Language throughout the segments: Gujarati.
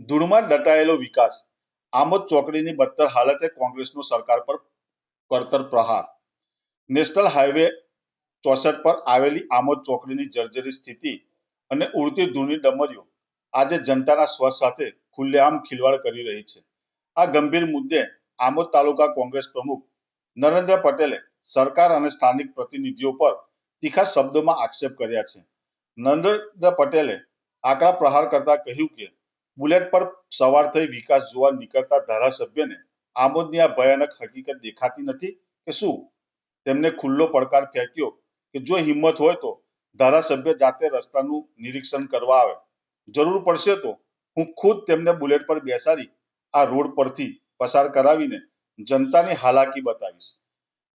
ધૂળમાં દટાયેલો વિકાસ. આમોદ ચોકડીની બદતર હાલતે કોંગ્રેસનો સરકાર પર પડતર પ્રહાર. નેશનલ હાઈવે ચોસઠ પર આવેલી આમોદ ચોકડીની જર્જરી સ્થિતિ અને ઉડતી ધૂળની ડમરીઓ આજે જનતાના સ્વ સાથે ખુલ્લેઆમ ખિલવાડ કરી રહી છે. આ ગંભીર મુદ્દે આમોદ તાલુકા કોંગ્રેસ પ્રમુખ નરેન્દ્ર પટેલે સરકાર અને સ્થાનિક પ્રતિનિધિઓ પર તીખા શબ્દોમાં આક્ષેપ કર્યા છે. નરેન્દ્ર પટેલે આકરા પ્રહાર કરતા કહ્યું કે બુલેટ પર સવાર થઈ વિકાસ જોવા નીકળતા ધારાસભ્યને આમોદની આ ભયાનક હકીકત દેખાતી નથી કે શું? તેમને ખુલ્લો પડકાર ફેંક્યો કે જો હિંમત હોય તો ધારાસભ્ય જાતે રસ્તાનું નિરીક્ષણ કરવા આવે. જરૂર પડશે તો હું ખુદ તેમને બુલેટ પર બેસાડી આ રોડ પરથી પસાર કરાવીને જનતાની હાલાકી બતાવીશ.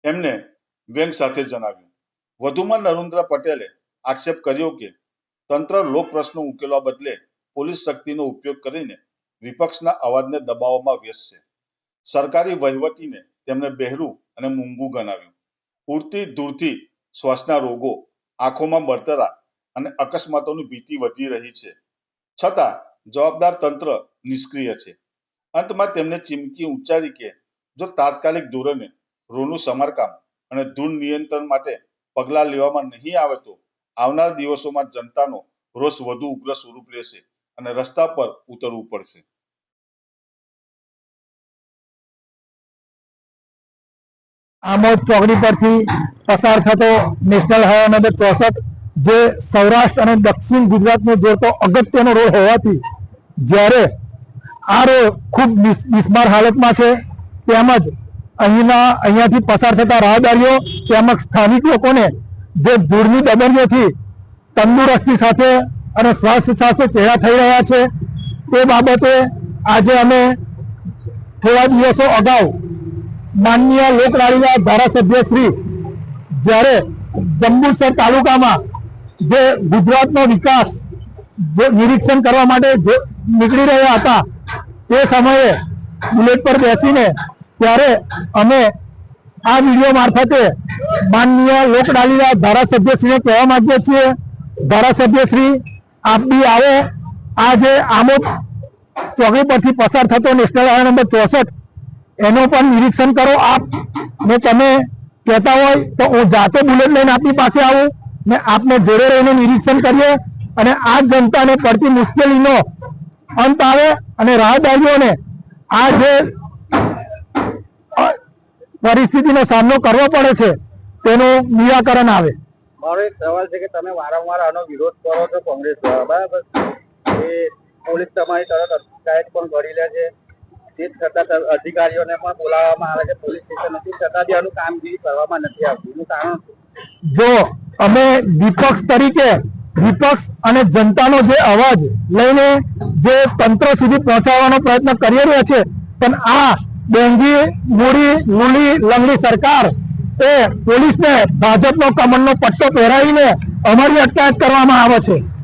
એમને વ્યંગ સાથે જણાવ્યું. વધુમાં નરેન્દ્ર પટેલે આક્ષેપ કર્યો કે તંત્ર લોક પ્રશ્નો ઉકેલવા બદલે પોલીસ શક્તિનો ઉપયોગ કરીને વિપક્ષના અવાજને દબાવવામાં વ્યસ્ત છે. સરકારી વહીવટીને તેમણે બહેરું અને મૂંગું ગણાવ્યું. પૂરતી દૂરથી શ્વાસના રોગો આંખોમાં બળતરા અને અકસ્માતોની ભીતિ વધી રહી છે. છતાં જવાબદાર તંત્ર નિષ્ક્રિય છે. અંતમાં તેમણે ચીમકી ઉચ્ચારી કે, જો તાત્કાલિક ધોરણે રોનું સમારકામ અને ધૂળ નિયંત્રણ માટે પગલાં લેવામાં નહીં આવે તો આવનાર દિવસોમાં જનતાનો રોષ વધુ ઉગ્ર સ્વરૂપ લેશે અને રસ્તા પર ઉતરવું પડશે. આમોદ ચોકડી પરથી પસાર થતો નેશનલ હાઈવે નંબર ચોસઠ, જે સૌરાષ્ટ્ર અને દક્ષિણ ગુજરાતને જોડતો અગત્યનો રોડ હોવાથી જ્યારે આ રોડ ખૂબ બિસ- બિસ્માર હાલતમાં છે તેમજ અહીંના, અહીંયાથી પસાર થતા રાહદારીઓ તેમજ સ્થાનિક લોકોને જે ધૂળની ડબરીઓથી તંદુરસ્તી સાથે અને સ્વાસ્થ્ય સાથે ચેડા થઈ રહ્યા છે. તે બાબતે આજે અમે થોડા દિવસો અગાઉ માનનીય લોકલાડીના ધારાસભ્ય શ્રી જ્યારે જંબુસર તાલુકામાં જે ગુજરાતનો વિકાસ, જે નિરીક્ષણ કરવા માટે નીકળી રહ્યા હતા, તે સમયે બુલેટ પર બેસીને ત્યારે અમે આ વીડિયો મારફતે માનનીય લોકડાલીના ધારાસભ્યશ્રીને કહેવા માંગીએ છીએ. ધારાસભ્યશ્રી આપ બી આવો. આ જે આમોદ ચોકડી પરથી પસાર થતો નેશનલ હાઈવે નંબર ચોસઠ, એનું પણ નિરીક્ષણ કરો આપ. ને તમે કહેતા હોય તો હું જાતે બુલેટ લઈને આપની પાસે આવું. ને આપને જોડે રહીને નિરીક્ષણ કરીએ. અને આ જનતાને પડતી મુશ્કેલીનો અંત આવે અને રાહદારીઓને આ જે પરિસ્થિતિનો સામનો કરવો પડે છે, તેનું નિરાકરણ આવે. મારો એક સવાલ છે કે તમે વારંવાર આનો વિરોધ કરો છો કોંગ્રેસ દ્વારા, બરાબર? એ પોલીસ તમારી તરત અટકાયત પણ કરી લે છે. તે છતાં અધિકારીઓને પણ બોલાવવામાં આવે છે. પોલીસ સ્ટેશન નથી, છતાં બી આનું કામગીરી કરવામાં નથી આવતી. એનું કારણ જો અમે વિપક્ષ તરીકે, વિપક્ષ અને જનતાનો જે અવાજ લઈને જે તંત્ર સુધી પહોંચાડવાનો પ્રયત્ન કરી રહ્યા છે, પણ આ ડેંગી મૂડી મૂલી લંગડી સરકાર એ પોલીસને ભાજપનો કમળનો પટ્ટો પહેરાવીને અમારી અટકાયત કરવામાં આવે છે.